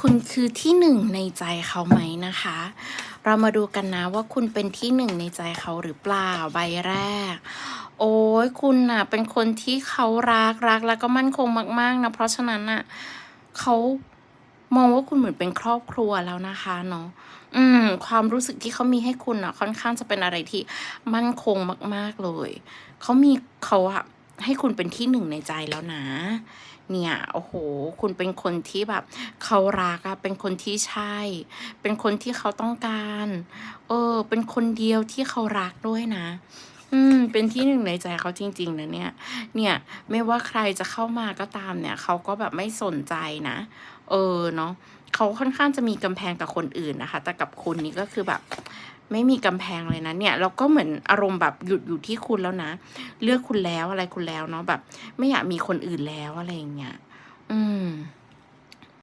คุณคือที่หนึ่งในใจเขาไหมนะคะ เรามาดูกันนะว่าคุณเป็นที่หนึ่งในใจเขาหรือเปล่าใบแรก โอ้ยคุณน่ะ เป็นคนที่เขารักรักแล้วก็มั่นคงมาก ๆนะเพราะฉะนั้นน่ะเขามองว่าคุณเหมือนเป็นครอบครัวแล้วนะคะเนาะ อืม ความรู้สึกที่เขามีให้คุณอะค่อนข้างจะเป็นอะไรที่มั่นคงมาก ๆเลย เขามีเขาอะ ให้คุณเป็นที่หนึ่งในใจแล้วนะ เนี่ยโอ้โห คุณเป็นคนที่แบบเขารักอะเป็นคนที่ใช่ เป็นคนที่เขาต้องการ เออ เป็นคนเดียวที่เขารักด้วยนะอืมเป็นที่หนึ่งในใจเขาจริง ๆนะเนี่ย เนี่ยไม่ว่าใครจะเข้ามาก็ตามเนี่ยเขาก็แบบไม่สนใจนะ เออเนาะเขาค่อนข้างจะมีกำแพงกับคนอื่นนะคะ แต่กับคุณนี่ก็คือแบบ ไม่มีกำแพงเลยนะเนี่ยเราก็เหมือนอารมณ์แบบหยุดอยู่ที่คุณแล้วนะ เลือกคุณแล้วอะไรคุณแล้วเนาะแบบ ไม่อยากมีคนอื่นแล้วอะไรอย่างเงี้ย